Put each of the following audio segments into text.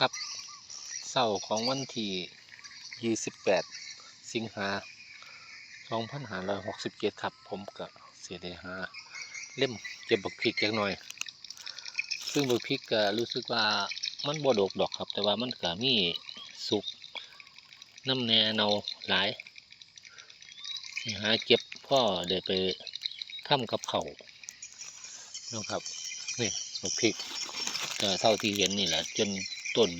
ครับเสาร์ของวันที่ 28 สิงหา2567 ครับ ผมก็เสียด้หาเล่มเก็บบักพริกจักหน่อย ซึ่งบักพริกก็รู้สึกว่ามันบ่ดกดอกครับ แต่ว่ามันก็มีสุกน้ำแหนเนาหลายสิหาเก็บพ่อเดี๋ยวไปทำกับเขานะครับนี่บักพริกก็เท่าที่เห็นนี่แหละจน ต้น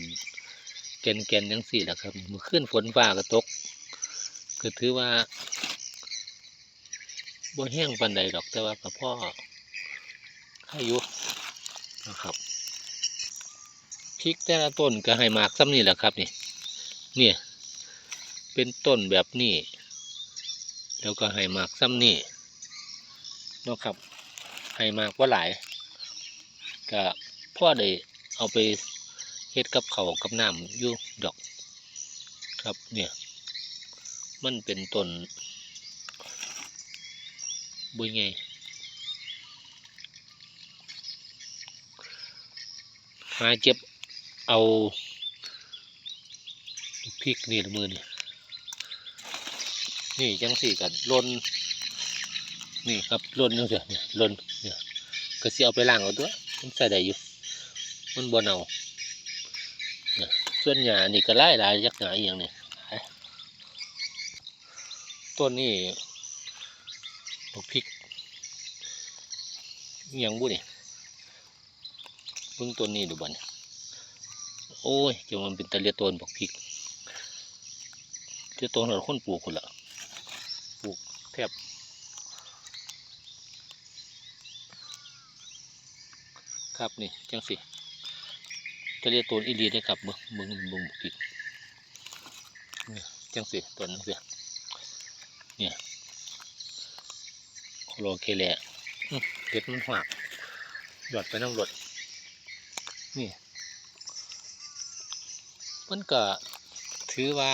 แกนแกนๆจังสี่แหละครับเมื่อคืนฝนฟ้าก็ตก ก็ถือว่าบ่แห้งปันใดดอกแต่ว่ากับพ่อให้ยู่นะครับพริกแต่ละต้นก็ให้หมากซ้ำนี่แหละครับนี่เนี่ยเป็นต้นแบบนี้แล้วก็ให้หมากซ้ำนี่นะครับให้หมากว่าหลายก็พ่อได้เอาไป เฮ็ดกับเขากับน้ำอยู่ดอกครับเนี่ย มันเป็นต้นบุยไงหาเจ็บเอาพริกนี่ละมือนี่นี่จังสี่กันลนนี่ครับลนจังเสียเนี่ยลนเนี่ยก็สิเอาไปล้างเอาตัวมันใส่ได้อยู่มันบนเอาเนี่ย ส่วนหญ้านี่ก็ไล่หลายยักษ์หนาเอหย่างนี้หลายต้นนี้บักพริกอิหยังบุนี่เบิ่งต้นนี้ดูบันโอ้ยจะมันเป็นตะเลียต้นบักพริกเจ้าต้นเราคนปลูกคนละปลูกแทบครับนี่จังสิ จะเรียกตัวอีรีได้ครับเบิ้งเบิ้งเบิ้งบุกิดนี่จังสิตัวนั้นเสียเนี่ยโคโลเคแลอื้อเพชรมันหักหยอดไปน้ำรดนี่มันก็ถือว่า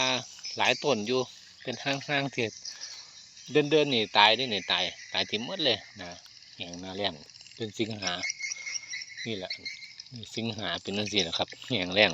หลายต้นอยู่เป็นห้างห้างๆเทียเดินเดินๆนี่ตายได้นี่ตายตายทิมหมดเลยนะอย่างหนาแรงเป็นสิงหานี่แหละนี่ สิงหาเป็นนั่นสินะครับแหงแรง